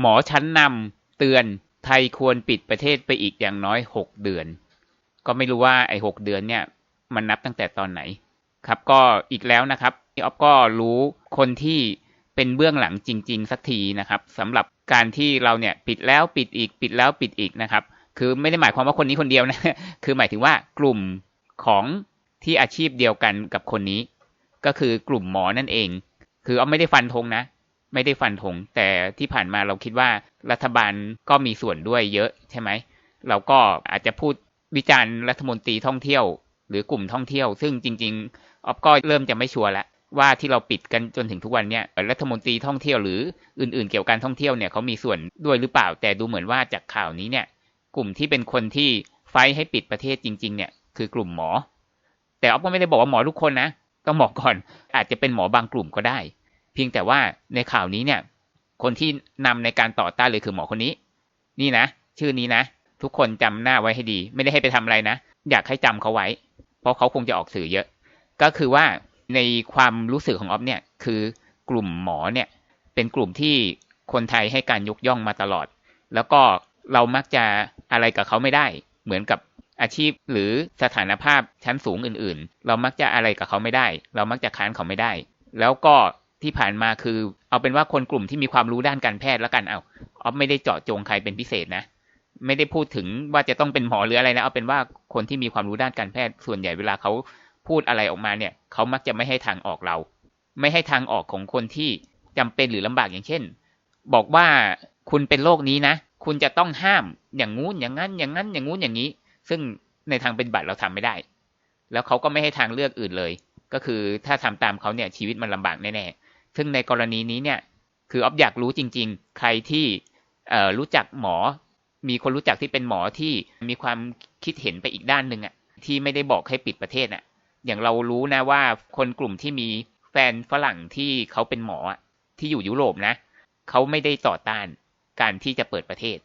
หมอชั้นนำเตือนไทยควรปิดประเทศไปอีกอย่างน้อยหกเดือน ก็ไม่รู้ว่าไอ้หกเดือนเนี่ย มันนับตั้งแต่ตอนไหน ครับก็อีกแล้วนะครับออฟก็รู้คนที่เป็นเบื้องหลังจริง ๆ สักทีนะครับสำหรับการที่เราเนี่ยปิดแล้วปิดอีกปิดแล้วปิดอีกนะครับ คือไม่ได้หมายความว่าคนนี้คนเดียวนะคือหมายถึงว่ากลุ่มของที่อาชีพเดียวกันกับคนนี้ ก็คือกลุ่มหมอนั่นเอง คือเอาไม่ได้ฟันธงนะ ไม่ได้ฟันธงแต่ที่ผ่านมาเราคิดว่ารัฐบาลก็มีส่วนด้วยเยอะใช่ไหมเราก็อาจจะพูดวิจารณ์รัฐมนตรีท่องเที่ยว หรือกลุ่มท่องเที่ยว ซึ่งจริงๆออฟก็เริ่มจะไม่ชัวร์แล้วว่าที่เราปิดกันจนถึงทุกวันเนี่ยรัฐมนตรีท่องเที่ยวหรืออื่นๆ เกี่ยวกับการท่องเที่ยวเนี่ยเขามีส่วนด้วยหรือเปล่า แต่ดูเหมือนว่าจากข่าวนี้เนี่ยกลุ่มที่เป็นคนที่ไฟให้ปิดประเทศจริง ๆ เนี่ยคือกลุ่มหมอ แต่ออฟก็ไม่ได้บอกว่าหมอทุกคนนะต้องบอกก่อนอาจจะเป็นหมอบางกลุ่มก็ได้ เพียงแต่ว่าในข่าวนี้เนี่ย คนที่นำในการต่อต้านเลยคือหมอคนนี้ นี่นะ ชื่อนี้นะ ทุกคนจำหน้าไว้ให้ดี ไม่ได้ให้ไปทำอะไรนะ อยากให้จำเขาไว้ เพราะเขาคงจะออกสื่อเยอะ ก็คือว่าในความรู้สึกของออฟเนี่ย คือกลุ่มหมอเนี่ย เป็นกลุ่มที่คนไทยให้การยกย่องมาตลอด แล้วก็เรามักจะอะไรกับเขาไม่ได้ เหมือนกับอาชีพหรือสถานภาพชั้นสูงอื่น ๆ เรามักจะอะไรกับเขาไม่ได้ เรามักจะค้านเขาไม่ได้ แล้วก็ ที่ผ่านมาคือ เอาเป็นว่าคนกลุ่มที่มีความรู้ด้านการแพทย์แล้วกันเอาออฟไม่ได้เจาะจงใครเป็นพิเศษนะ ไม่ได้พูดถึงว่าจะต้องเป็นหมอหรืออะไรนะเอาเป็นว่าคนที่มีความรู้ด้านการแพทย์ส่วนใหญ่เวลาเขาพูดอะไรออกมาเนี่ย เขามักจะไม่ให้ทางออกเรา ไม่ให้ทางออกของคนที่จำเป็นหรือลำบากอย่างเช่น บอกว่าคุณเป็นโรคนี้นะ คุณจะต้องห้ามอย่างงู้นอย่างนั้น อย่างนั้นอย่างงู้นอย่างนี้ ซึ่งในทางเป็นบัตรเราทำไม่ได้ แล้วเขาก็ไม่ให้ทางเลือกอื่นเลย ก็คือถ้าทำตามเขาเนี่ยชีวิตมันลำบากแน่ๆ ซึ่งในกรณีนี้เนี่ย คือออฟอยากรู้จริง ๆ ใครที่รู้จักหมอ มีคนรู้จักที่เป็นหมอที่มีความคิดเห็นไปอีกด้านหนึ่งอะที่ไม่ได้บอกให้ปิดประเทศอะอย่างเรารู้นะว่าคนกลุ่มที่มีแฟนฝรั่งที่เขาเป็นหมอที่อยู่ยุโรปนะเขาไม่ได้ต่อต้านการที่จะเปิดประเทศ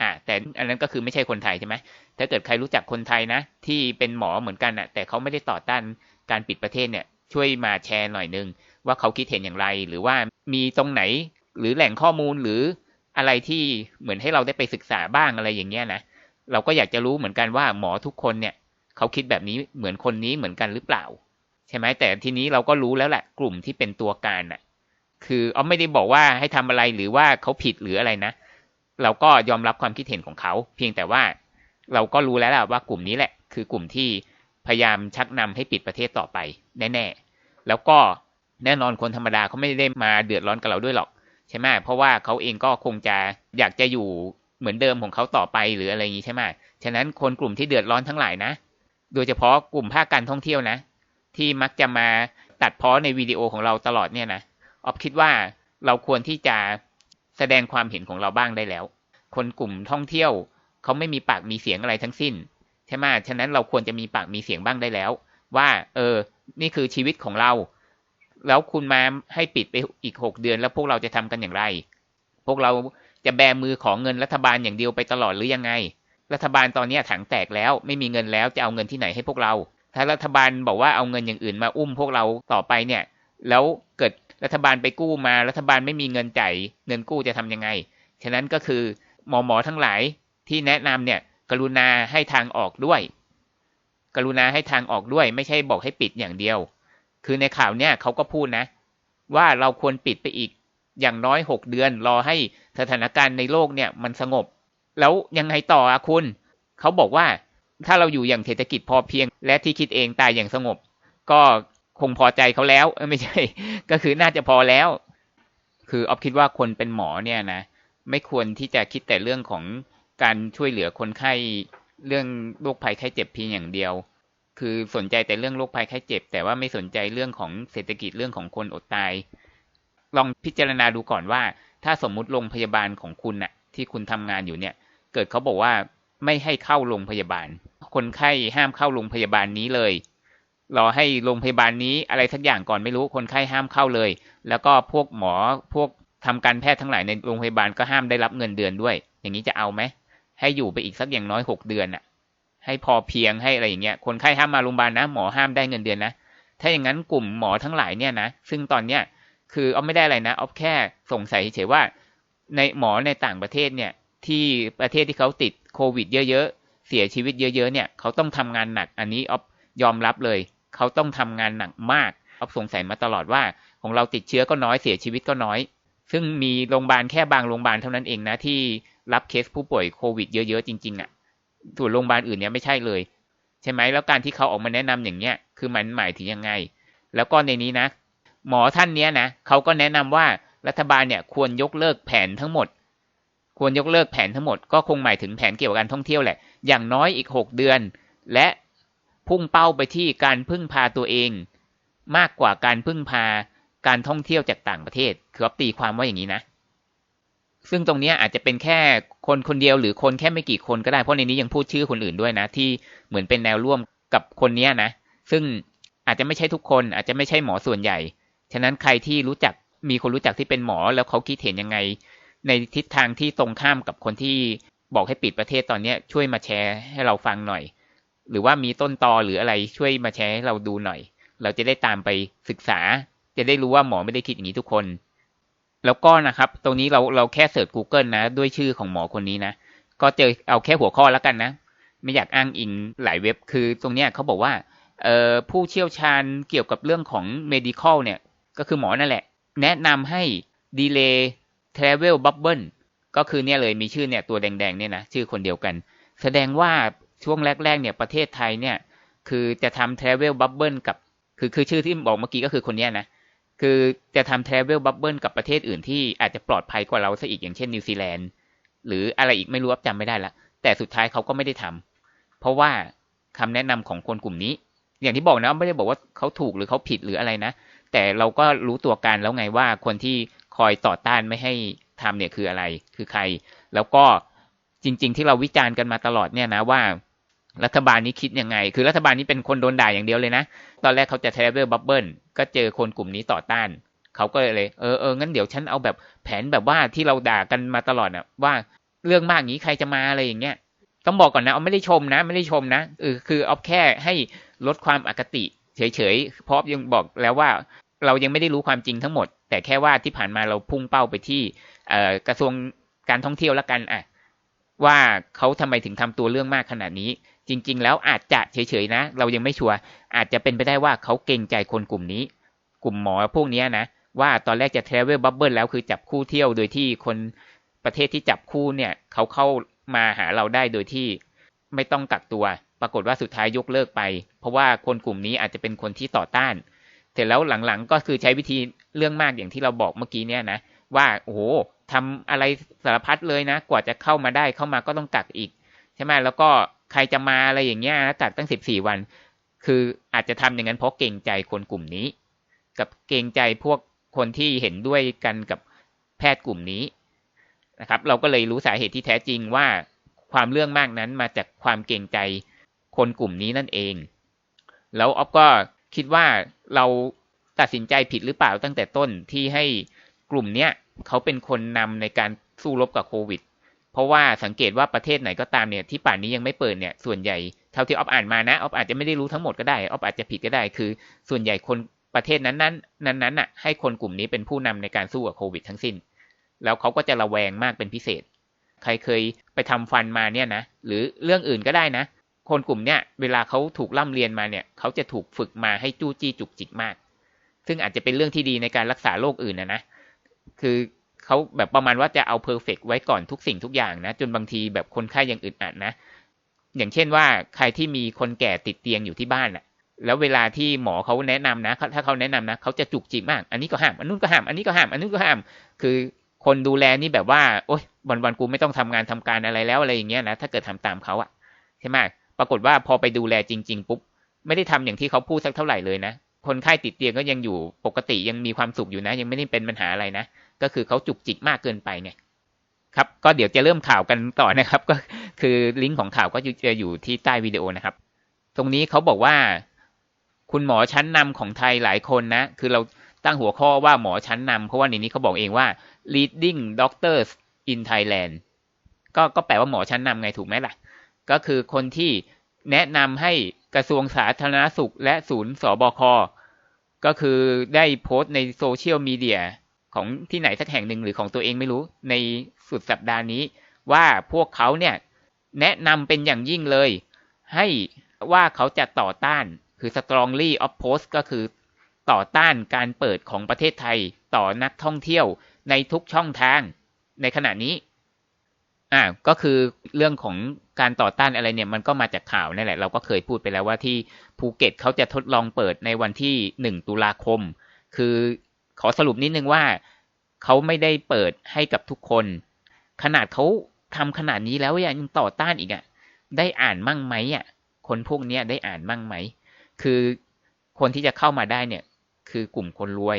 อ่าแต่อันนั้นก็คือไม่ใช่คนไทยใช่ไหมถ้าเกิดใครรู้จักคนไทยนะ ที่เป็นหมอเหมือนกันอะ แต่เขาไม่ได้ต่อต้านการปิดประเทศเนี่ย ช่วยมาแชร์หน่อยนึง ว่าเขาคิดเห็นอย่างไร หรือว่ามีตรงไหน หรือแหล่งข้อมูลหรืออะไรที่เหมือนให้เราได้ไปศึกษาบ้างอะไรอย่างเงี้ยนะเราก็อยากจะรู้เหมือนกันว่าหมอทุกคนเนี่ย เขาคิดแบบนี้เหมือนคนนี้เหมือนกันหรือเปล่า ใช่ไหมแต่ทีนี้เราก็รู้แล้วแหละกลุ่มที่เป็นตัวการน่ะ คือเอาไม่ได้บอกว่าให้ทำอะไรหรือว่าเขาผิดหรืออะไรนะเราก็ยอมรับความคิดเห็นของเขา เพียงแต่ว่าเราก็รู้แล้วแหละว่ากลุ่มนี้แหละ คือกลุ่มที่พยายามชักนำให้ปิดประเทศต่อไปแน่ ๆ แล้วก็ แน่นอนคนธรรมดาเขาไม่ได้มาเดือดร้อนกับเราด้วยหรอกใช่ไหมเพราะว่าเขาเองก็คงจะอยากจะอยู่เหมือนเดิมของเขาต่อไปหรืออะไรอย่างนี้ใช่ไหมฉะนั้นคนกลุ่มที่เดือดร้อนทั้งหลายนะ โดยเฉพาะกลุ่มภาคการท่องเที่ยวนะ ที่มักจะมาตัดพ้อในวิดีโอของเราตลอดเนี่ยนะออฟคิดว่าเราควรที่จะแสดงความเห็นของเราบ้างได้แล้ว คนกลุ่มท่องเที่ยวเขาไม่มีปากมีเสียงอะไรทั้งสิ้นใช่ไหมฉะนั้นเราควรจะมีปากมีเสียงบ้างได้แล้ว ว่า เออ นี่คือชีวิตของเรา แล้วคุณมาให้ปิดไปอีกหกเดือน แล้วพวกเราจะทำกันอย่างไร พวกเราจะแบมือของเงินรัฐบาลอย่างเดียวไปตลอดหรือยังไง รัฐบาลตอนนี้ถังแตกแล้วไม่มีเงินแล้วจะเอาเงินที่ไหนให้พวกเรา ถ้ารัฐบาลบอกว่าเอาเงินอย่างอื่นมาอุ้มพวกเราต่อไปเนี่ย แล้วเกิดรัฐบาลไปกู้มารัฐบาลไม่มีเงินจ่ายเงินกู้จะทํำยังไง ฉะนั้นก็คือหมอหมอทั้งหลายที่แนะนำเนี่ย กรุณาให้ทางออกด้วย กรุณาให้ทางออกด้วย ไม่ใช่บอกให้ปิดอย่างเดียว คือในข่าวเนี่ยเขาก็พูดนะ ว่าเราควรปิดไปอีกอย่างน้อยหกเดือน รอให้สถานการณ์ในโลกเนี่ยมันสงบ แล้วยังไงต่ออะคุณ เขาบอกว่าถ้าเราอยู่อย่างเศรษฐกิจพอเพียง และที่คิดเองตายอย่างสงบ ก็คงพอใจเขาแล้วไม่ใช่ ก็คือน่าจะพอแล้ว คือออฟคิดว่าคนเป็นหมอเนี่ยนะไม่ควรที่จะคิดแต่เรื่องของการช่วยเหลือคนไข้เรื่องโรคภัยไข้เจ็บเพียงอย่างเดียว คือสนใจแต่เรื่องโรคภัยไข้เจ็บ แต่ว่าไม่สนใจเรื่องของเศรษฐกิจเรื่องของคนอดตาย ลองพิจารณาดูก่อนว่า ถ้าสมมุติโรงพยาบาลของคุณน่ะ ที่คุณทำงานอยู่เนี่ย เกิดเขาบอกว่าไม่ให้เข้าโรงพยาบาล คนไข้ห้ามเข้าโรงพยาบาลนี้เลย รอให้โรงพยาบาลนี้อะไรสักอย่างก่อนไม่รู้ คนไข้ห้ามเข้าเลย แล้วก็พวกหมอพวกทำการแพทย์ทั้งหลายในโรงพยาบาลก็ห้ามได้รับเงินเดือนด้วย อย่างนี้จะเอาไหม ให้อยู่ไปอีกสักอย่างน้อยหกเดือนน่ะ ให้พอเพียงให้อะไรอย่างเงี้ยคนไข้ห้ามมาโรงพยาบาลนะหมอห้ามได้เงินเดือนนะถ้าอย่างนั้นกลุ่มหมอทั้งหลายเนี่ยนะซึ่งตอนเนี้ยคือเอาไม่ได้อะไรนะเอาแค่สงสัยเฉยว่า ในหมอในต่างประเทศเนี่ยที่ประเทศที่เขาติดโควิดเยอะๆ เสียชีวิตเยอะๆ เนี่ย เขาต้องทำงานหนัก อันนี้ออฟยอมรับเลย เขาต้องทำงานหนักมากออฟสงสัยมาตลอดว่า ของเราติดเชื้อก็น้อยเสียชีวิตก็น้อย ซึ่งมีโรงพยาบาลแค่บางโรงพยาบาลเท่านั้นเองนะที่รับเคสผู้ป่วยโควิดเยอะๆ จริงๆอะ่ะ ส่วนโรงพยาบาลอื่นเนี่ยไม่ใช่เลย ใช่ไหมแล้วการที่เขาออกมาแนะนำอย่างเนี้ยคือมันหมายถึงยังไง แล้วก็ในนี้นะ หมอท่านเนี้ยนะเขาก็แนะนำว่ารัฐบาลเนี่ยควรยกเลิกแผนทั้งหมด ควรยกเลิกแผนทั้งหมด ก็คงหมายถึงแผนเกี่ยวกับการท่องเที่ยวแหละ อย่างน้อยอีกหกเดือน และพุ่งเป้าไปที่การพึ่งพาตัวเอง มากกว่าการพึ่งพาการท่องเที่ยวจากต่างประเทศคือตีความว่าอย่างนี้นะ ซึ่งตรงนี้อาจจะเป็นแค่คนคนเดียวหรือคนแค่ไม่กี่คนก็ได้ เพราะในนี้ยังพูดชื่อคนอื่นด้วยนะ ที่เหมือนเป็นแนวร่วมกับคนนี้นะ ซึ่งอาจจะไม่ใช่ทุกคน อาจจะไม่ใช่หมอส่วนใหญ่ ฉะนั้นใครที่รู้จักมีคนรู้จักที่เป็นหมอแล้วเขาคิดเห็นยังไง ในทิศทางที่ตรงข้ามกับคนที่บอกให้ปิดประเทศตอนนี้ช่วยมาแชร์ให้เราฟังหน่อย หรือว่ามีต้นตอหรืออะไรช่วยมาแชร์ให้เราดูหน่อย เราจะได้ตามไปศึกษา จะได้รู้ว่าหมอไม่ได้คิดอย่างนี้ทุกคน แล้วก็นะครับ ตรงนี้เราเราแค่เสิร์ช Google นะ ด้วยชื่อของหมอคนนี้นะ ก็เจอเอาแค่หัวข้อแล้วกันนะ ไม่อยากอ้างอิงหลายเว็บ คือตรงเนี้ยเขาบอกว่าเอ่อผู้เชี่ยวชาญเกี่ยวกับเรื่องของ medical เนี่ย ก็คือหมอนั่นแหละ แนะนำให้ delay travel bubble ก็คือเนี่ยเลยมีชื่อเนี่ยตัวแดงๆเนี่ยนะชื่อคนเดียวกัน แสดงว่าช่วงแรกๆเนี่ยประเทศไทยเนี่ย คือจะทำ travel bubble กับ คือคือชื่อที่บอกเมื่อกี้ก็คือคนเนี้ยนะ คือจะทำ travel bubble กับประเทศอื่นที่อาจจะปลอดภัยกว่าเราซะอีกอย่างเช่นนิวซีแลนด์หรืออะไรอีกไม่รู้จำไม่ได้ละ แต่สุดท้ายเขาก็ไม่ได้ทำเพราะว่าคำแนะนำของคนกลุ่มนี้ อย่างที่บอกนะไม่ได้บอกว่าเขาถูกหรือเขาผิดหรืออะไรนะ แต่เราก็รู้ตัวกันแล้วไงว่าคนที่คอยต่อต้านไม่ให้ทำเนี่ยคืออะไร คือใคร แล้วก็จริง ๆ ที่เราวิจารณ์กันมาตลอดเนี่ยนะว่า รัฐบาลนี้คิดยังไง คือรัฐบาลนี้เป็นคนโดนด่าอย่างเดียวเลยนะ ตอนแรกเขาจะ travel bubble ก็เจอคนกลุ่มนี้ต่อต้าน เขาก็เลย เออเอองั้นเดี๋ยวฉันเอาแบบแผนแบบว่าที่เราด่ากันมาตลอดนะว่าเรื่องมากนี้ใครจะมาอะไรอย่างเงี้ย ต้องบอกก่อนนะ เอาไม่ได้ชมนะ ไม่ได้ชมนะเออคือเอาแค่ให้ลดความอคติ เฉยๆ เพราะยังบอกแล้วว่าเรายังไม่ได้รู้ความจริงทั้งหมด แต่แค่ว่าที่ผ่านมาเราพุ่งเป้าไปที่กระทรวงการท่องเที่ยวละกันอะว่าเขาทำไมถึงทำตัวเรื่องมากขนาดนี้ จริง ๆ แล้วอาจจะเฉยๆนะ เรายังไม่ชัวร์อาจจะเป็นไปได้ว่าเขาเกรงใจคนกลุ่มนี้ กลุ่มหมอพวกนี้นะ ว่าตอนแรกจะ travel bubble แล้วคือจับคู่เที่ยวโดยที่คนประเทศที่จับคู่เนี่ย เขาเข้ามาหาเราได้โดยที่ไม่ต้องกักตัว ปรากฏว่าสุดท้ายยกเลิกไป เพราะว่าคนกลุ่มนี้อาจจะเป็นคนที่ต่อต้าน เสร็จแล้วหลังๆ ก็คือใช้วิธีเรื่องมากอย่างที่เราบอกเมื่อกี้เนี่ยนะ ว่าโอ้โหทำอะไรสารพัดเลยนะ กว่าจะเข้ามาได้เข้ามาก็ต้องกักอีก ใช่ไหมแล้วก็ ใครจะมาอะไรอย่างเงี้ยนะกักตั้งสิบสี่วัน คืออาจจะทำอย่างนั้นเพราะเกรงใจคนกลุ่มนี้ กับเกรงใจพวกคนที่เห็นด้วยกันกับแพทย์กลุ่มนี้นะครับ เราก็เลยรู้สาเหตุที่แท้จริงว่าความเรื่องมากนั้นมาจากความเกรงใจคนกลุ่มนี้นั่นเอง แล้วออฟก็คิดว่าเราตัดสินใจผิดหรือเปล่าตั้งแต่ต้นที่ให้กลุ่มเนี้ยเขาเป็นคนนำในการสู้รบกับโควิด เพราะว่าสังเกตว่าประเทศไหนก็ตามเนี่ยที่ป่านนี้ยังไม่เปิดเนี่ยส่วนใหญ่เท่าที่ออฟอ่านมานะออฟอาจจะไม่ได้รู้ทั้งหมดก็ได้ออฟอาจจะผิดก็ได้คือ ส่วนใหญ่คนประเทศนั้นนั้นนั้นนั้นอะให้คนกลุ่มนี้เป็นผู้นำในการสู้กับโควิดทั้งสิ้น แล้วเขาก็จะระแวงมากเป็นพิเศษ ใครเคยไปทำฟันมาเนี่ยนะหรือเรื่องอื่นก็ได้นะ คนกลุ่มเนี้ยเวลาเขาถูกล่ำเรียนมาเนี่ยเขาจะถูกฝึกมาให้จู้จี้จุกจิกมาก ซึ่งอาจจะเป็นเรื่องที่ดีในการรักษาโรคอื่นนะนะคือ เขาแบบประมาณว่าจะเอาเพอร์เฟกไว้ก่อนทุกสิ่งทุกอย่างนะ จนบางทีแบบคนไข้ยังอึดอัดนะ อย่างเช่นว่าใครที่มีคนแก่ติดเตียงอยู่ที่บ้านอะแล้วเวลาที่หมอเขาแนะนำนะ ถ้าเขาแนะนำนะเขาจะจุกจิกมาก อันนี้ก็ห้าม อันนู้นก็ห้าม อันนี้ก็ห้าม อันนู้นก็ห้าม คือคนดูแลนี่แบบว่า โอ๊ยวันวันกูไม่ต้องทำงานทำการอะไรแล้วอะไรอย่างเงี้ยนะ ถ้าเกิดทำตามเขาอะใช่ไหมปรากฏว่าพอไปดูแลจริง ๆ ปุ๊บ ไม่ได้ทำอย่างที่เขาพูดสักเท่าไหร่เลยนะ คนไข้ติดเตียงก็ยังอยู่ปกติยังมีความสุขอยู่นะ ยังไม่ได้เป็นปัญหาอะไรนะ ก็คือเขาจุกจิกมากเกินไปไงครับ ก็เดี๋ยวจะเริ่มข่าวกันต่อนะครับ ก็คือลิงก์ของข่าวก็จะอยู่ที่ใต้วิดีโอนะครับ ตรงนี้เขาบอกว่า คุณหมอชั้นนำของไทยหลายคนนะ คือเราตั้งหัวข้อว่าหมอชั้นนำเพราะว่าในนี้เขาบอกเองว่า leading doctors in Thailand ก็ก็แปลว่าหมอชั้นนำไงถูกไหมล่ะ ก็คือคนที่แนะนำให้กระทรวงสาธารณสุขและศูนย์สบค ก็คือได้โพสต์ในโซเชียลมีเดีย ของที่ไหนสักแห่งหนึ่งหรือของตัวเองไม่รู้ในสุดสัปดาห์นี้ ว่าพวกเขาเนี่ยแนะนำเป็นอย่างยิ่งเลย ให้ว่าเขาจะต่อต้านคือ strongly oppose ก็คือต่อต้านการเปิดของประเทศไทยต่อนักท่องเที่ยวในทุกช่องทาง ในขณะนี้อ่าก็คือเรื่องของการต่อต้านอะไรเนี่ยมันก็มาจากข่าวนั่นแหละ เราก็เคยพูดไปแล้วว่าที่ภูเก็ตเขาจะทดลองเปิดในวันที่หนึ่งตุลาคม คือ ขอสรุปนิดนึงว่าเขาไม่ได้เปิดให้กับทุกคน ขนาดเขาทำขนาดนี้แล้วยังต่อต้านอีกอะ่ะ ได้อ่านมั่งไหมอะ คนพวกนี้ได้อ่านมั่งไหม คือคนที่จะเข้ามาได้เนี่ย คือกลุ่มคนรวย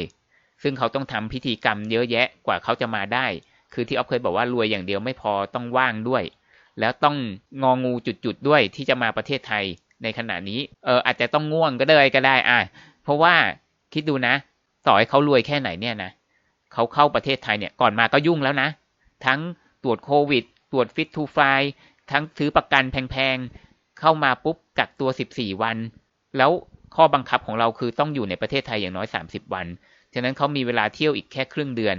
ซึ่งเขาต้องทำพิธีกรรมเยอะแยะกว่าเขาจะมาได้ คือที่ออฟเคยบอกว่ารวยอย่างเดียวไม่พอต้องว่างด้วย แล้วต้องงองูจุดๆด้วยที่จะมาประเทศไทยในขณะนี้ เอออาจจะต้องง่วงก็ได้ก็ได้อะเพราะว่าคิดดูนะ ต่อให้เขารวยแค่ไหนเนี่ยนะเขาเข้าประเทศไทยเนี่ยก่อนมาก็ยุ่งแล้วนะ ทั้งตรวจโควิด ตรวจฟิตทูไฟทั้งซื้อประกันแพงๆ เข้ามาปุ๊บกักตัว 14 วัน แล้วข้อบังคับของเราคือต้องอยู่ในประเทศไทยอย่างน้อย 30 วัน ฉะนั้นเขามีเวลาเที่ยวอีกแค่ครึ่งเดือน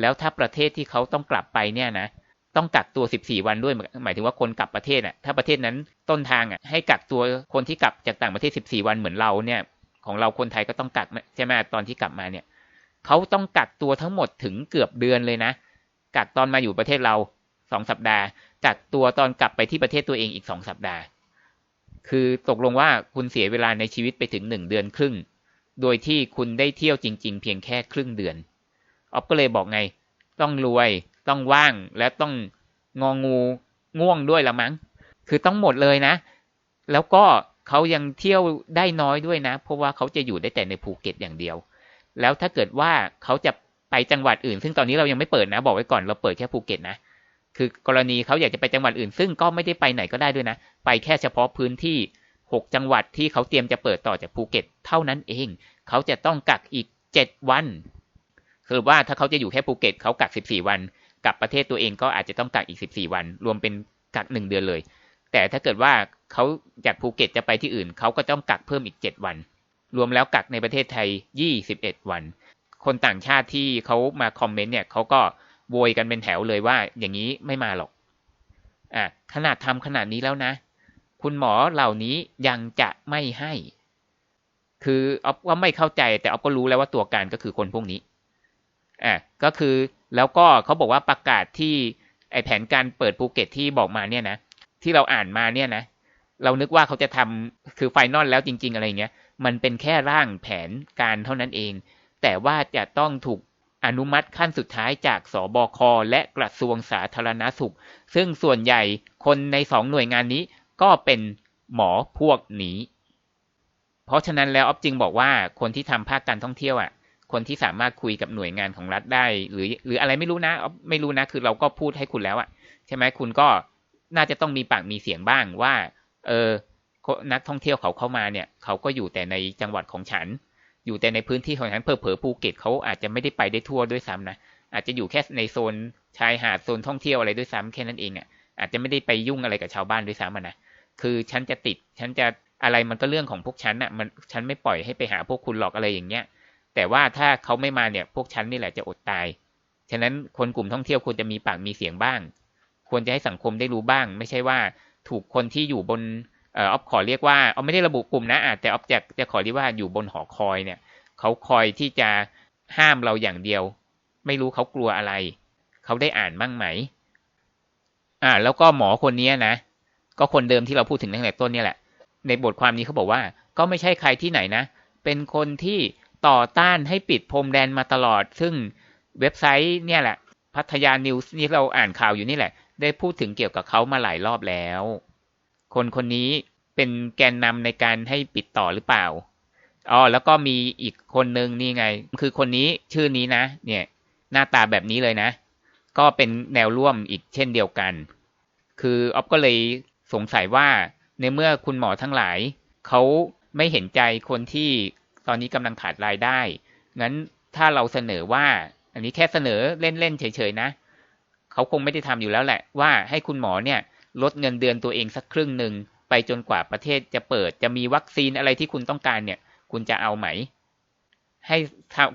แล้วถ้าประเทศที่เขาต้องกลับไปเนี่ยนะ ต้องกักตัว 14 วันด้วย หมายถึงว่าคนกลับประเทศอะ ถ้าประเทศนั้นต้นทางอะให้กักตัวคนที่กลับจากต่างประเทศ 14 วันเหมือนเราเนี่ย ของเราคนไทยก็ต้องกักใช่ไหมตอนที่กลับมาเนี่ยเขาต้องกักตัวทั้งหมดถึงเกือบเดือนเลยนะ กักตอนมาอยู่ประเทศเราสองสัปดาห์ กักตัวตอนกลับไปที่ประเทศตัวเองอีกสองสัปดาห์ คือตกลงว่าคุณเสียเวลาในชีวิตไปถึงหนึ่งเดือนครึ่ง โดยที่คุณได้เที่ยวจริง ๆ เพียงแค่ครึ่งเดือนออฟก็เลยบอกไง ต้องรวย ต้องว่าง และต้องงองูง่วงด้วยละมั้ง คือต้องหมดเลยนะ แล้วก็ เขายังเที่ยวได้น้อยด้วยนะ เพราะว่าเขาจะอยู่ได้แต่ในภูเก็ตอย่างเดียว แล้วถ้าเกิดว่าเขาจะไปจังหวัดอื่น ซึ่งตอนนี้เรายังไม่เปิดนะ บอกไว้ก่อนเราเปิดแค่ภูเก็ตนะ คือกรณีเขาอยากจะไปจังหวัดอื่น ซึ่งก็ไม่ได้ไปไหนก็ได้ด้วยนะ ไปแค่เฉพาะพื้นที่หกจังหวัดที่เขาเตรียมจะเปิดต่อจากภูเก็ต เท่านั้นเอง เขาจะต้องกักอีกเจ็ดวันคือว่าถ้าเขาจะอยู่แค่ภูเก็ตเขากักสิบสี่วันกลับประเทศตัวเองก็อาจจะต้องกักอีกสิบสี่วัน รวมเป็นกักหนึ่งเดือนเลย แต่ถ้าเกิดว่า เขาจากภูเก็ตจะไปที่อื่น เขาก็ต้องกักเพิ่มอีกเจ็ดวัน รวมแล้วกักในประเทศไทย21วัน คนต่างชาติที่เขามาคอมเมนต์เนี่ยเขาก็โวยกันเป็นแถวเลยว่าอย่างนี้ไม่มาหรอกอะขนาดทำขนาดนี้แล้วนะ คุณหมอเหล่านี้ยังจะไม่ให้ คือออฟว่าไม่เข้าใจ แต่ออฟก็รู้แล้วว่าตัวการก็คือคนพวกนี้อะก็คือแล้วก็เขาบอกว่าประกาศที่ไอแผนการเปิดภูเก็ตที่บอกมาเนี่ยนะ ที่เราอ่านมาเนี่ยนะ เรานึกว่าเขาจะทำคือไฟนอลแล้วจริง ๆ อะไรเงี้ย มันเป็นแค่ร่างแผนการเท่านั้นเอง แต่ว่าจะต้องถูกอนุมัติขั้นสุดท้ายจากสบค และกระทรวงสาธารณาสุข ซึ่งส่วนใหญ่คนในสองหน่วยงานนี้ก็เป็นหมอพวกนี้ เพราะฉะนั้นแล้วออฟจึงบอกว่าคนที่ทำภาคการท่องเที่ยวอะ คนที่สามารถคุยกับหน่วยงานของรัฐได้ หรือ หรืออะไรไม่รู้นะออฟไม่รู้นะ คือเราก็พูดให้คุณแล้วอะ ใช่ไหมคุณก็น่าจะต้องมีปากมีเสียงบ้างว่า เออนักท่องเที่ยวเขาเข้ามาเนี่ย เขาก็อยู่แต่ในจังหวัดของฉัน อยู่แต่ในพื้นที่ของฉันเพอเพอภูเก็ตเขาอาจจะไม่ได้ไปได้ทั่วด้วยซ้ำนะอาจจะอยู่แค่ในโซนชายหาดโซนท่องเที่ยวอะไรด้วยซ้ำแค่นั้นเองอะอาจจะไม่ได้ไปยุ่งอะไรกับชาวบ้านด้วยซ้ำนะคือฉันจะติดฉันจะอะไรมันก็เรื่องของพวกฉันอะมันฉันไม่ปล่อยให้ไปหาพวกคุณหลอกอะไรอย่างเงี้ยแต่ว่าถ้าเขาไม่มาเนี่ย พวกฉันนี่แหละจะอดตายฉะนั้นคนกลุ่มท่องเที่ยวควรจะมีปากมีเสียงบ้าง ควรจะให้สังคมได้รู้บ้าง ไม่ใช่ว่า ถูกคนที่อยู่บนเอออฟขอเรียกว่าเอาไม่ได้ระบุกลุ่มนะแต่ออฟจะจะขอเรียกว่าอยู่บนหอคอยเนี่ยเขาคอยที่จะห้ามเราอย่างเดียว ไม่รู้เขากลัวอะไร เขาได้อ่านมั่งไหม อ่า แล้วก็หมอคนนี้นะ ก็คนเดิมที่เราพูดถึงตั้งแต่ต้นนี่แหละ ในบทความนี้เขาบอกว่า ก็ไม่ใช่ใครที่ไหนนะ เป็นคนที่ต่อต้านให้ปิดพรมแดนมาตลอด ซึ่งเว็บไซต์เนี่ยแหละ พัทยานิวส์นี่เราอ่านข่าวอยู่นี่แหละ ได้พูดถึงเกี่ยวกับเขามาหลายรอบแล้ว คนคนนี้เป็นแกนนำในการให้ปิดต่อหรือเปล่าอ๋อแล้วก็มีอีกคนนึงนี่ไง คือคนนี้ชื่อนี้นะ เนี่ย หน้าตาแบบนี้เลยนะ ก็เป็นแนวร่วมอีกเช่นเดียวกัน คือออฟก็เลยสงสัยว่าในเมื่อคุณหมอทั้งหลาย เขาไม่เห็นใจคนที่ตอนนี้กำลังขาดรายได้ งั้นถ้าเราเสนอว่า อันนี้แค่เสนอเล่นๆเฉยๆนะ เขาคงไม่ได้ทำอยู่แล้วแหละ ว่าให้คุณหมอเนี่ยลดเงินเดือนตัวเองสักครึ่งหนึ่งไปจนกว่าประเทศจะเปิด จะมีวัคซีนอะไรที่คุณต้องการเนี่ย คุณจะเอาไหม ให้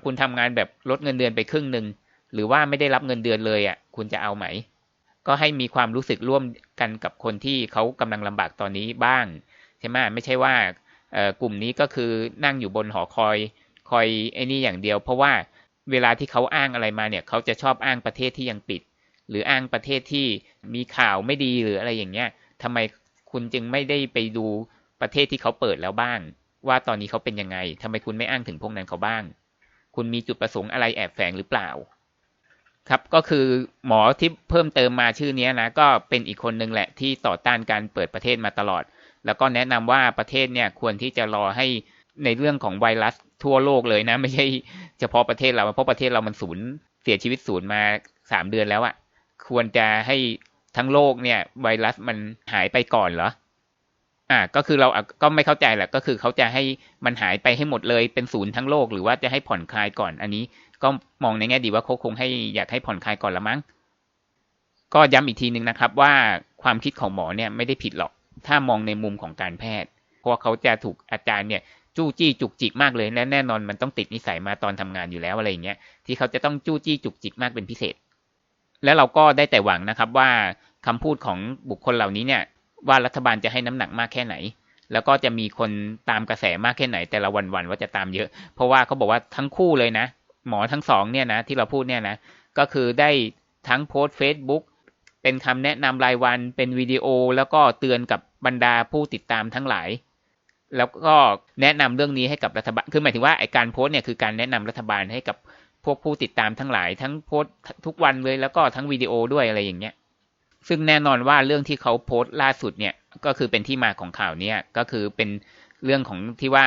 คุณทำงานแบบลดเงินเดือนไปครึ่งหนึ่งหรือว่าไม่ได้รับเงินเดือนเลยอะ คุณจะเอาไหม ก็ให้มีความรู้สึกร่วมกันกับคนที่เขากำลังลำบากตอนนี้บ้าง ใช่ไหมไม่ใช่ว่าเอ่อกลุ่มนี้ก็คือนั่งอยู่บนหอคอยคอยไอ้นี่อย่างเดียว เพราะว่าเวลาที่เขาอ้างอะไรมาเนี่ย เขาจะชอบอ้างประเทศที่ยังปิด หรืออ้างประเทศที่มีข่าวไม่ดีหรืออะไรอย่างเงี้ยทำไมคุณจึงไม่ได้ไปดูประเทศที่เขาเปิดแล้วบ้าง ว่าตอนนี้เขาเป็นยังไงทำไมคุณไม่อ้างถึงพวกนั้นเขาบ้าง คุณมีจุดประสงค์อะไรแอบแฝงหรือเปล่า ครับก็คือหมอที่เพิ่มเติมมาชื่อนี้นะก็เป็นอีกคนนึงแหละที่ต่อต้านการเปิดประเทศมาตลอด แล้วก็แนะนำว่าประเทศเนี่ยควรที่จะรอให้ในเรื่องของไวรัสทั่วโลกเลยนะ ไม่ใช่เฉพาะประเทศเราเพราะประเทศเรามันศูนย์เสียชีวิตศูนย์มาสามเดือนแล้วอะ ควรจะให้ทั้งโลกเนี่ย ไวรัสมันหายไปก่อนเหรออ่าก็คือเราก็ไม่เข้าใจแหละก็คือเขาจะให้มันหายไปให้หมดเลยเป็นศูนย์ทั้งโลก หรือว่าจะให้ผ่อนคลายก่อน อันนี้ก็มองในแง่ดีว่าเขาคงให้อยากให้ผ่อนคลายก่อนละมั้งก็ย้ำอีกทีหนึ่งนะครับ ว่าความคิดของหมอเนี่ยไม่ได้ผิดหรอก ถ้ามองในมุมของการแพทย์ เพราะเขาจะถูกอาจารย์เนี่ยจู้จี้จุกจิกมากเลยและแน่นอนมันต้องติดนิสัยมาตอนทำงานอยู่แล้วอะไรอย่างเงี้ยที่เขาจะต้องจู้จี้จุกจิกมากเป็นพิเศษ และเราก็ได้แต่หวังนะครับว่าคำพูดของบุคคลเหล่านี้เนี่ยว่ารัฐบาลจะให้น้ำหนักมากแค่ไหน แล้วก็จะมีคนตามกระแสมากแค่ไหน แต่ละวันๆว่าจะตามเยอะ เพราะว่าเขาบอกว่าทั้งคู่เลยนะ หมอทั้งสองเนี่ยนะที่เราพูดเนี่ยนะก็คือได้ทั้งโพสต์ Facebook เป็นคำแนะนำรายวันเป็นวิดีโอ แล้วก็เตือนกับบรรดาผู้ติดตามทั้งหลาย แล้วก็แนะนำเรื่องนี้ให้กับรัฐบาลคือหมายถึงว่าไอการโพสต์เนี่ยคือการแนะนำรัฐบาลให้กับ พวกผู้ติดตามทั้งหลายทั้งโพสทุกวันเลยแล้วก็ทั้งวิดีโอด้วยอะไรอย่างเงี้ย ซึ่งแน่นอนว่าเรื่องที่เขาโพสต์ล่าสุดเนี่ยก็คือเป็นที่มาของข่าวเนี้ยก็คือเป็นเรื่องของที่ว่า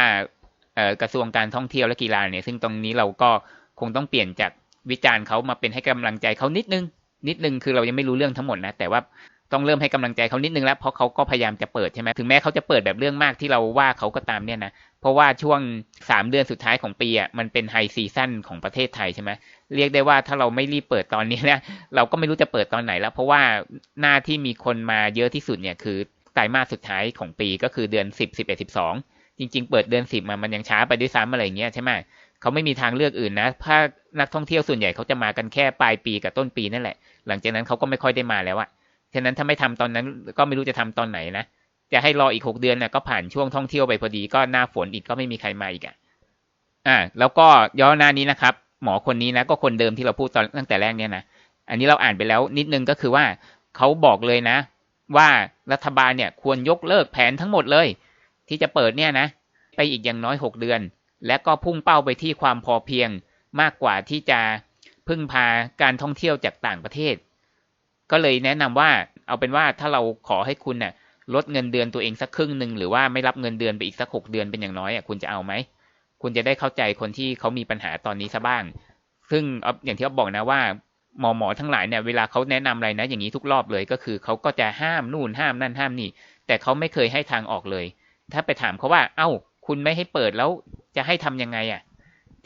กระทรวงการท่องเที่ยวและกีฬาเนี่ย ซึ่งตรงนี้เราก็คงต้องเปลี่ยนจากวิจารณ์เขามาเป็นให้กำลังใจเขานิดนึง นิดนึงคือเรายังไม่รู้เรื่องทั้งหมดนะแต่ว่าต้องเริ่มให้กำลังใจเขานิดนึงแล้วเพราะเขาก็พยายามจะเปิดใช่ไหมถึงแม้เขาจะเปิดแบบเรื่องมากที่เราว่าเขาก็ตามเนี่ยนะ เพราะว่าช่วงสามเดือนสุดท้ายของปีอะมันเป็นไฮซีซั่นของประเทศไทยใช่ไหมเรียกได้ว่าถ้าเราไม่รีบเปิดตอนนี้นี่ยเราก็ไม่รู้จะเปิดตอนไหนแล้ว เพราะว่าหน้าที่มีคนมาเยอะที่สุดเนี่ยคือไตรมาสสุดท้ายของปีก็คือเดือนสิบสิบเอ็ดสิบสองจริง ๆ เปิดเดือนสิบมามันยังช้าไปด้วยซ้ำอะไรเงี้ยใช่ไหมเขาไม่มีทางเลือกอื่นนะถ้านักท่องเที่ยวส่วนใหญ่เขาจะมากันแค่ปลายปีกับต้นปีนั่นแหละ หลังจากนั้นเขาก็ไม่ค่อยได้มาแล้วอะฉะนั้นถ้าไม่ทำตอนนั้นก็ไม่รู้จะทำตอนไหนนะ จะให้รออีกหกเดือนนะก็ผ่านช่วงท่องเที่ยวไปพอดีก็หน้าฝนอีกก็ไม่มีใครมาอีกอะอ่า แล้วก็ย้อนหน้านี้นะครับ หมอคนนี้นะก็คนเดิมที่เราพูดตอนตั้งแต่แรกเนี่ยนะอันนี้เราอ่านไปแล้วนิดนึงก็คือว่าเขาบอกเลยนะ ว่ารัฐบาลเนี่ยควรยกเลิกแผนทั้งหมดเลย ที่จะเปิดเนี่ยนะ ไปอีกอย่างน้อยหกเดือน และก็พุ่งเป้าไปที่ความพอเพียงมากกว่าที่จะพึ่งพาการท่องเที่ยวจากต่างประเทศ ก็เลยแนะนำว่าเอาเป็นว่าถ้าเราขอให้คุณเน่ย ลดเงินเดือนตัวเองสักครึ่งหนึ่งหรือว่าไม่รับเงินเดือนไปอีกสักหกเดือนเป็นอย่างน้อยอะคุณจะเอาไหมคุณจะได้เข้าใจคนที่เขามีปัญหาตอนนี้ซะบ้าง ซึ่งอย่างที่เขาบอกนะว่าหมอหมอทั้งหลายเนี่ยเวลาเขาแนะนำอะไรนะ อย่างนี้ทุกรอบเลยก็คือเขาก็จะห้ามนู่นห้ามนั่นห้ามนี่ แต่เขาไม่เคยให้ทางออกเลย ถ้าไปถามเขาว่า เอ้า คุณไม่ให้เปิดแล้วจะให้ทํำยังไงอะ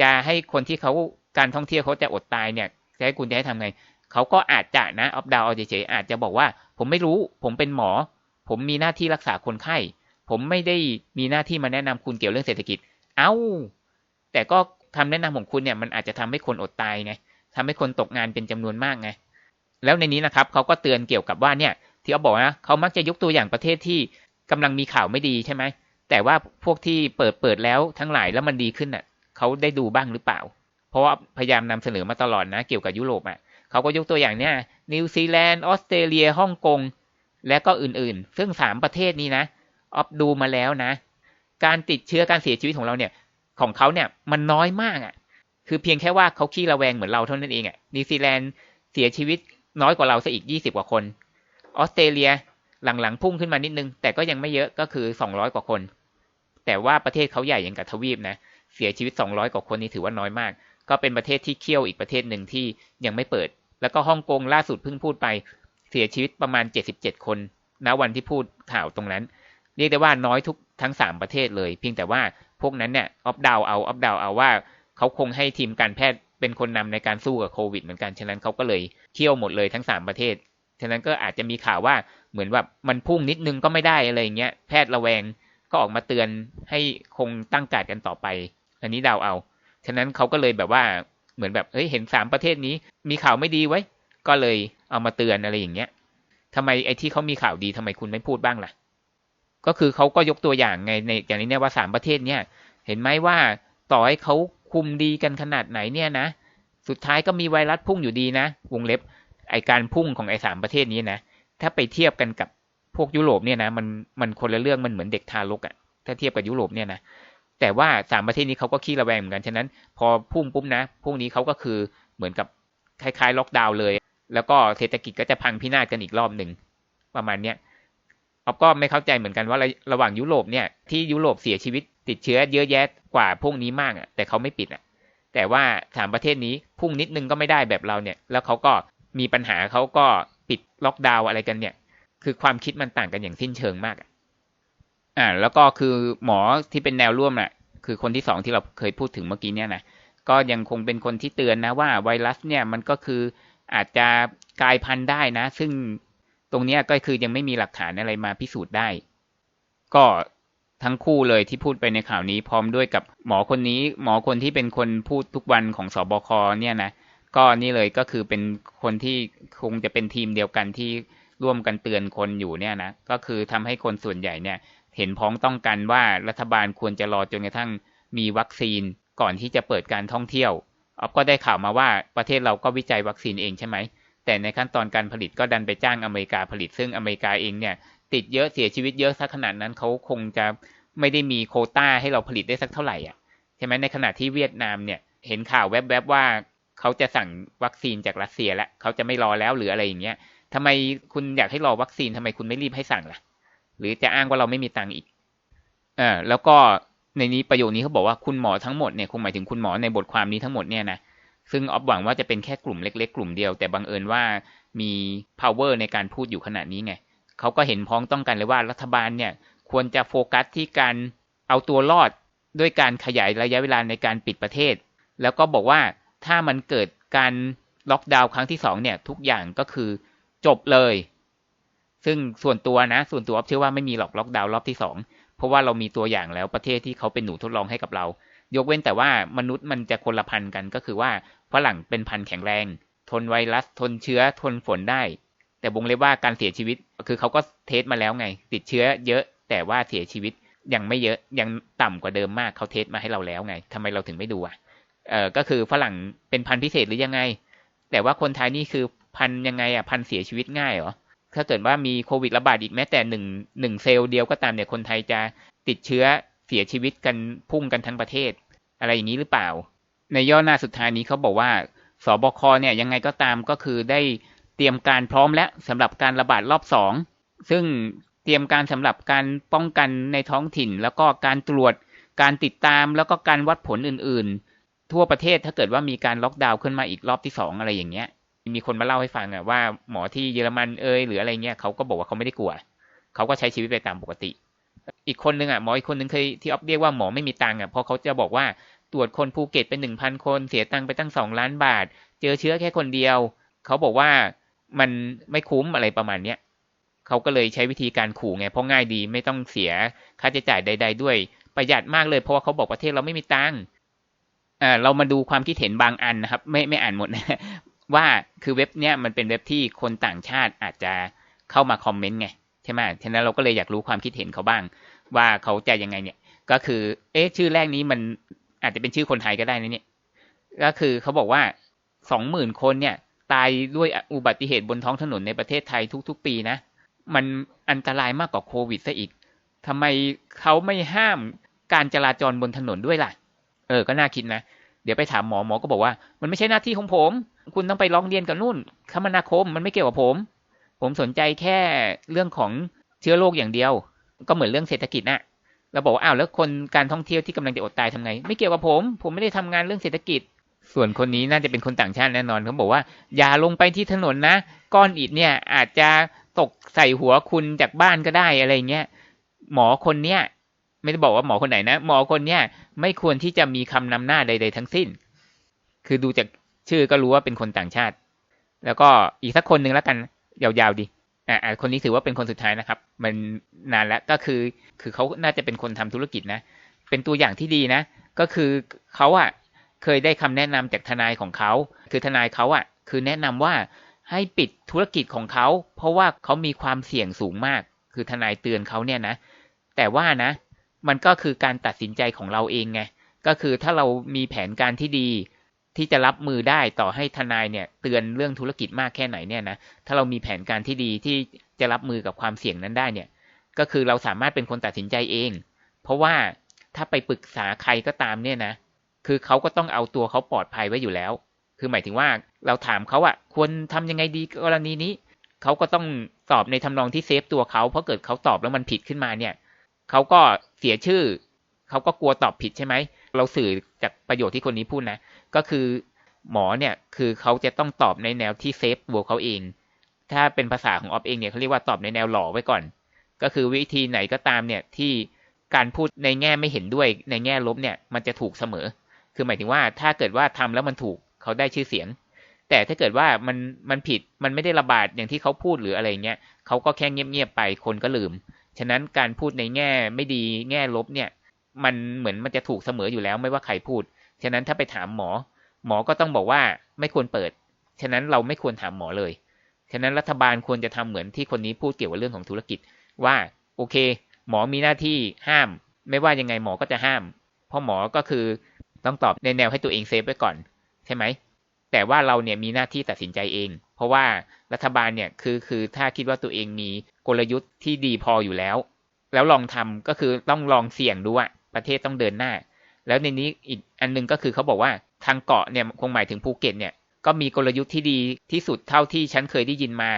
จะให้คนที่เขาการท่องเที่ยวเขาจะอดตายเนี่ยจะให้คุณจะให้ทำไงเขาก็อาจจะนะออฟดาวเอาเฉยๆอาจจะบอกว่า ผมไม่รู้ ผมเป็นหมอ ผมมีหน้าที่รักษาคนไข้ ผมไม่ได้มีหน้าที่มาแนะนำคุณเกี่ยวเรื่องเศรษฐกิจ เอา้า แต่ก็คำแนะนำของคุณเนี่ยมันอาจจะทำให้คนอดตายไงทำให้คนตกงานเป็นจำนวนมากไง แล้วในนี้นะครับเขาก็เตือนเกี่ยวกับว่าเนี่ยที่เขาบอกนะเขามักจะยกตัวอย่างประเทศที่กำลังมีข่าวไม่ดีใช่ไหม แต่ว่าพวกที่เปิดเปิดแล้วทั้งหลายแล้วมันดีขึ้นอะเขาได้ดูบ้างหรือเปล่า เพราะว่าพยายามนำเสนอมาตลอดนะ เกี่ยวกับยุโรปอะเขาก็ยกตัวอย่างเนี่ยนิวซีแลนด์ออสเตรเลียฮ่องกง และก็อื่นๆ ซึ่งสามประเทศนี้นะออฟดูมาแล้วนะ การติดเชื้อการเสียชีวิตของเราเนี่ย ของเขาเนี่ยมันน้อยมากอะ่ะ คือเพียงแค่ว่าเขาขี้ระแวงเหมือนเราเท่านั้นเองอะ่ะนิวซีแลนด์เสียชีวิตน้อยกว่าเราซะอีกยี่สิบกว่าคน ออสเตรเลียหลังๆ พุ่งขึ้นมานิดนึง แต่ก็ยังไม่เยอะก็คือสองร้อยกว่าคน แต่ว่าประเทศเขาใหญ่อย่างกับทวีปนะ เสียชีวิตสองร้อยกว่าคนนี่ถือว่าน้อยมาก ก็เป็นประเทศที่เคี่ยวอีกประเทศหนึ่งที่ยังไม่เปิด แล้วก็ฮ่องกงล่าสุดเพิ่งพูดไป เสียชีวิตประมาณ 77 คนณวันที่พูดข่าวตรงนั้น เรียกได้ว่าน้อยทุกทั้ง 3 ประเทศเลย เพียงแต่ว่าพวกนั้นเนี่ยออฟดาวเอาออฟดาวเอาว่าเขาคงให้ทีมการแพทย์เป็นคนนำในการสู้กับโควิดเหมือนกัน ฉะนั้นเขาก็เลยเคี่ยวหมดเลยทั้ง 3 ประเทศ ฉะนั้นก็อาจจะมีข่าวว่าเหมือนแบบมันพุ่งนิดนึงก็ไม่ได้อะไรเงี้ย แพทย์ระแวงก็ออกมาเตือนให้คงตั้งการกันต่อไป อันนี้ดาวเอา ฉะนั้นเขาก็เลยแบบว่าเหมือนแบบเฮ้ยเห็นสามประเทศนี้มีข่าวไม่ดีไว้ ก็เลย เอามาเตือนอะไรอย่างเงี้ยทำไมไอ้ที่เขามีข่าวดีทำไมคุณไม่พูดบ้างล่ะ ก็คือเขาก็ยกตัวอย่างไงในอย่างนี้เนี่ยว่าสามประเทศเนี่ย เห็นไหมว่าต่อให้เขาคุมดีกันขนาดไหนเนี่ยนะ สุดท้ายก็มีไวรัสพุ่งอยู่ดีนะ วงเล็บไอการพุ่งของไอสามประเทศนี้นะ ถ้าไปเทียบกันกับพวกยุโรปเนี่ยนะ มันมันคนละเรื่องมันเหมือนเด็กทารกอะถ้าเทียบกับยุโรปเนี่ยนะ แต่ว่าสามประเทศนี้เขาก็ขี้ระแวงเหมือนกัน ฉะนั้น พอพุ่งปุ๊บนะพรุ่งนี้เขาก็คือเหมือนกับคล้ายๆ ล็อกดาวน์เลย แล้วก็เศรษฐกิจก็จะพังพินาศกันอีกรอบหนึ่งประมาณเนี้ยออฟก็ไม่เข้าใจเหมือนกันว่าระระหว่างยุโรปเนี่ยที่ยุโรปเสียชีวิตติดเชื้อเยอะแยะกว่าพวกนี้มากอะแต่เขาไม่ปิดอะ แต่ว่าสามประเทศนี้พุ่งนิดนึงก็ไม่ได้แบบเราเนี่ย แล้วเขาก็มีปัญหาเขาก็ปิดล็อกดาวน์อะไรกันเนี่ย คือความคิดมันต่างกันอย่างสิ้นเชิงมากอะอ่าแล้วก็คือหมอที่เป็นแนวร่วมอะ คือคนที่สองที่เราเคยพูดถึงเมื่อกี้เนี่ยนะก็ยังคงเป็นคนที่เตือนนะว่าไวรัสเนี่ยมันก็คือ อาจจะกลายพันธุ์ได้นะ ซึ่งตรงนี้ก็คือยังไม่มีหลักฐานอะไรมาพิสูจน์ได้ ก็ทั้งคู่เลยที่พูดไปในข่าวนี้พร้อมด้วยกับหมอคนนี้ หมอคนที่เป็นคนพูดทุกวันของสอบคเนี่ยนะก็นี่เลยก็คือเป็นคนที่คงจะเป็นทีมเดียวกันที่ร่วมกันเตือนคนอยู่เนี่ยนะก็คือทำให้คนส่วนใหญ่เนี่ย เห็นพ้องต้องกันว่ารัฐบาลควรจะรอจนกระทั่งมีวัคซีนก่อนที่จะเปิดการท่องเที่ยว ออฟก็ได้ข่าวมาว่าประเทศเราก็วิจัยวัคซีนเองใช่ไหม แต่ในขั้นตอนการผลิตก็ดันไปจ้างอเมริกาผลิต ซึ่งอเมริกาเองเนี่ย ติดเยอะเสียชีวิตเยอะสักขนาดนั้นเขาคงจะไม่ได้มีโคต้าให้เราผลิตได้สักเท่าไหร่อะใช่ไหมในขณะที่เวียดนามเนี่ยเห็นข่าวแวบๆว่าเขาจะสั่งวัคซีนจากรัสเซียแล้วเขาจะไม่รอแล้วหรืออะไรอย่างเงี้ยทำไมคุณอยากให้รอวัคซีนทำไมคุณไม่รีบให้สั่งล่ะ หรือจะอ้างว่าเราไม่มีตังค์อีกเออแล้วก็ ในนี้ประโยคนี้เขาบอกว่าคุณหมอทั้งหมดเนี่ยคงหมายถึงคุณหมอในบทความนี้ทั้งหมดเนี่ยนะซึ่งออฟหวังว่าจะเป็นแค่กลุ่มเล็ก ๆ กลุ่มเดียว แต่บังเอิญว่ามี power ในการพูดอยู่ขนาดนี้ไงเขาก็เห็นพ้องต้องกันเลยว่ารัฐบาลเนี่ยควรจะโฟกัสที่การเอาตัวรอดด้วยการขยายระยะเวลาในการปิดประเทศ แล้วก็บอกว่าถ้ามันเกิดการล็อกดาวน์ครั้งที่สองเนี่ยทุกอย่างก็คือจบเลย ซึ่งส่วนตัวนะ ส่วนตัวออฟเชื่อว่าไม่มีหลอกล็อกดาวน์รอบที่สอง ราะว่าเรามีตัวอย่างแล้วประเทศที่เขาเป็นหนูทดลองให้กับเรา ยกเว้นแต่ว่ามนุษย์มันจะคนละพันกันก็คือว่าฝรั่งเป็นพันแข็งแรง ทนไวรัส ทนเชื้อทนฝนได้ แต่วงเล็บว่าการเสียชีวิตคือเขาก็เทสมาแล้วไง ติดเชื้อเยอะแต่ว่าเสียชีวิตยังไม่เยอะยังต่ำกว่าเดิมมากเขาเทสมาให้เราแล้วไงทำไมเราถึงไม่ดูอะเออก็คือฝรั่งเป็นพันพิเศษหรือยังไง แต่ว่าคนไทยนี่คือพันยังไงอะพันเสียชีวิตง่ายเหรอ ถ้าเกิดว่ามีโควิดระบาดอีกแม้แต่หนึ่งหนึ่งเซลล์เดียวก็ตามเนี่ยคนไทยจะติดเชื้อเสียชีวิตกันพุ่งกันทั้งประเทศ อะไรอย่างนี้หรือเปล่า ในย่อหน้าสุดท้ายนี้เขาบอกว่าสบคเนี่ยยังไงก็ตามก็คือได้เตรียมการพร้อมแล้วสำหรับการระบาดรอบสองซึ่งเตรียมการสำหรับการป้องกันในท้องถิ่น แล้วก็การตรวจการติดตามแล้วก็การวัดผลอื่น ๆ ทั่วประเทศถ้าเกิดว่ามีการล็อกดาวน์ขึ้นมาอีกรอบที่สองอะไรอย่างเงี้ย มีคนมาเล่าให้ฟังอะว่าหมอที่เยอรมันเอยหรืออะไรเงี้ยเขาก็บอกว่าเขาไม่ได้กลัวเขาก็ใช้ชีวิตไปตามปกติ อีกคนนึงอะหมออีกคนนึงเคยที่ออฟเรียกว่าหมอไม่มีตังค์อะเพราะเขาจะบอกว่าตรวจคนภูเก็ตเป็นหนึ่งพันคนเสียตังค์ไปตั้งสองล้านบาท เจอเชื้อแค่คนเดียว เขาบอกว่ามันไม่คุ้มอะไรประมาณเนี้ยเขาก็เลยใช้วิธีการขู่ไงเพราะง่ายดีไม่ต้องเสียค่าใช้จ่ายใด ๆ ด้วย ประหยัดมากเลยเพราะว่าเขาบอกประเทศเราไม่มีตังค์อ่าเรามาดูความคิดเห็นบางอันนะครับ ไม่ไม่อ่านหมดนะ ว่าคือเว็บเนี้ยมันเป็นเว็บที่คนต่างชาติอาจจะเข้ามาคอมเมนต์ไงใช่ไหมฉะนั้นเราก็เลยอยากรู้ความคิดเห็นเขาบ้าง ว่าเขาจะยังไงเนี่ย ก็คือ เอ๊ะชื่อแรกนี้มันอาจจะเป็นชื่อคนไทยก็ได้นะเนี่ย ก็คือเขาบอกว่าสองหมื่นคนเนี่ย ตายด้วยอุบัติเหตุบนท้องถนนในประเทศไทยทุก ๆ ปีนะ มันอันตรายมากกว่าโควิดซะอีกทำไมเขาไม่ห้ามการจราจรบนถนนด้วยล่ะ เออ ก็น่าคิดนะ เดี๋ยวไปถามหมอหมอก็บอกว่า มันไม่ใช่หน้าที่ของผม คุณต้องไปร้องเรียนกับนู่นคมนาคมมันไม่เกี่ยวกับผม ผมสนใจแค่เรื่องของเชื้อโรคอย่างเดียว ก็เหมือนเรื่องเศรษฐกิจนะเราบอกว่าอ้าวแล้วคนการท่องเที่ยวที่กำลังจะอดตายทำไง ไม่เกี่ยวกับผม ผมไม่ได้ทำงานเรื่องเศรษฐกิจ ส่วนคนนี้น่าจะเป็นคนต่างชาติแน่นอนเขาบอกว่า อย่าลงไปที่ถนนนะก้อนอิฐเนี่ยอาจจะตกใส่หัวคุณจากบ้านก็ได้อะไรเงี้ยหมอคนเนี้ยไม่ได้บอกว่าหมอคนไหนนะ หมอคนเนี้ยไม่ควรที่จะมีคำนำหน้าใด ๆ ทั้งสิ้น คือดูจาก ชื่อก็รู้ว่าเป็นคนต่างชาติ แล้วก็อีกสักคนหนึ่งแล้วกันยาวๆดีอ่าคนนี้ถือว่าเป็นคนสุดท้ายนะครับ มันนานแล้วก็คือ คือเขาน่าจะเป็นคนทำธุรกิจนะ เป็นตัวอย่างที่ดีนะ ก็คือเขาอะเคยได้คำแนะนำจากทนายของเขา คือทนายเขาอะ คือแนะนำว่าให้ปิดธุรกิจของเขา เพราะว่าเขามีความเสี่ยงสูงมาก คือทนายเตือนเขาเนี่ยนะ แต่ว่านะ มันก็คือการตัดสินใจของเราเองไง ก็คือถ้าเรามีแผนการที่ดี ที่จะรับมือได้ต่อให้ทนายเนี่ย เตือนเรื่องธุรกิจมากแค่ไหนเนี่ยนะถ้าเรามีแผนการที่ดีที่จะรับมือกับความเสี่ยงนั้นได้เนี่ย ก็คือเราสามารถเป็นคนตัดสินใจเอง เพราะว่าถ้าไปปรึกษาใครก็ตามเนี่ยนะ คือเขาก็ต้องเอาตัวเขาปลอดภัยไว้อยู่แล้ว คือหมายถึงว่าเราถามเขาอะควรทำยังไงดีกรณีนี้เขาก็ต้องตอบในทำนองที่เซฟตัวเขาเพราะเกิดเขาตอบแล้วมันผิดขึ้นมาเนี่ยเขาก็เสียชื่อเขาก็กลัวตอบผิดใช่ไหมเราสื่อจากประโยชน์ที่คนนี้พูดนะ ก็คือหมอเนี่ยคือเขาจะต้องตอบในแนวที่เซฟตัวเขาเอง ถ้าเป็นภาษาของออฟเองเนี่ยเขาเรียกว่าตอบในแนวหล่อไว้ก่อน ก็คือวิธีไหนก็ตามเนี่ยที่การพูดในแง่ไม่เห็นด้วยในแง่ลบเนี่ยมันจะถูกเสมอ คือหมายถึงว่าถ้าเกิดว่าทำแล้วมันถูกเขาได้ชื่อเสียง แต่ถ้าเกิดว่ามันมันผิดมันไม่ได้ระบาดอย่างที่เขาพูดหรืออะไรเงี้ยเขาก็แค่เงียบๆไปคนก็ลืม ฉะนั้นการพูดในแง่ไม่ดีแง่ลบเนี่ยมันเหมือนมันจะถูกเสมออยู่แล้วไม่ว่าใครพูด ฉะนั้นถ้าไปถามหมอ หมอก็ต้องบอกว่าไม่ควรเปิด ฉะนั้นเราไม่ควรถามหมอเลย ฉะนั้นรัฐบาลควรจะทำเหมือนที่คนนี้พูดเกี่ยวกับเรื่องของธุรกิจ ว่าโอเค หมอมีหน้าที่ห้าม ไม่ว่ายังไงหมอก็จะห้าม เพราะหมอก็คือต้องตอบในแนวให้ตัวเองเซฟไว้ก่อน ใช่ไหมแต่ว่าเราเนี่ยมีหน้าที่ตัดสินใจเอง เพราะว่ารัฐบาลเนี่ยคือคือถ้าคิดว่าตัวเองมีกลยุทธ์ที่ดีพออยู่แล้ว แล้วลองทำก็คือต้องลองเสี่ยงดูว่าประเทศต้องเดินหน้า แล้วในนี้อีกอันนึงก็คือเขาบอกว่าทางเกาะเนี่ยคงหมายถึงภูเก็ตเนี่ยก็มีกลยุทธ์ที่ดีที่สุดเท่าที่ฉันเคยได้ยินมา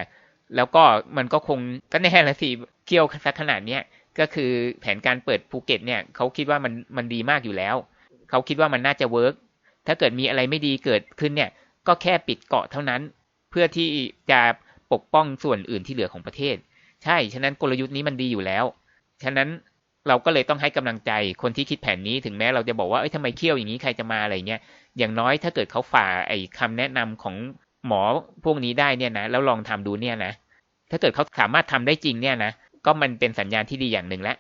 แล้วก็มันก็คงก็แน่ละสิเกี่ยวสักขนาดเนี้ยก็คือแผนการเปิดภูเก็ตเนี่ยเขาคิดว่ามันมันดีมากอยู่แล้วเขาคิดว่ามันน่าจะเวิร์กถ้าเกิดมีอะไรไม่ดีเกิดขึ้นเนี่ย ก็แค่ปิดเกาะเท่านั้น เพื่อที่จะปกป้องส่วนอื่นที่เหลือของประเทศ ใช่ ฉะนั้นกลยุทธ์นี้มันดีอยู่แล้ว ฉะนั้น เราก็เลยต้องให้กำลังใจคนที่คิดแผนนี้ถึงแม้เราจะบอกว่าเอ้ยทำไมเคี่ยวอย่างนี้ใครจะมาอะไรเงี้ยอย่างน้อยถ้าเกิดเขาฝ่าไอ้คำแนะนำของหมอพวกนี้ได้เนี่ยนะแล้วลองทำดูเนี่ยนะถ้าเกิดเขาสามารถทำได้จริงเนี่ยนะก็มันเป็นสัญญาณที่ดีอย่างหนึ่งแล้ว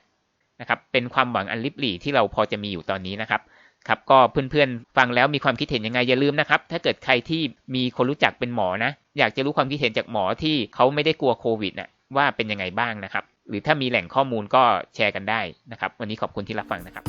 นะครับเป็นความหวังอันลิบหลี่ที่เราพอจะมีอยู่ตอนนี้นะครับครับก็เพื่อนๆฟังแล้วมีความคิดเห็นยังไงอย่าลืมนะครับ ถ้าเกิดใครที่มีคนรู้จักเป็นหมอนะ อยากจะรู้ความคิดเห็นจากหมอที่เขาไม่ได้กลัวโควิดนะว่าเป็นยังไงบ้างนะครับ หรือถ้ามีแหล่งข้อมูลก็แชร์กันได้นะครับ วันนี้ขอบคุณที่รับฟังนะครับ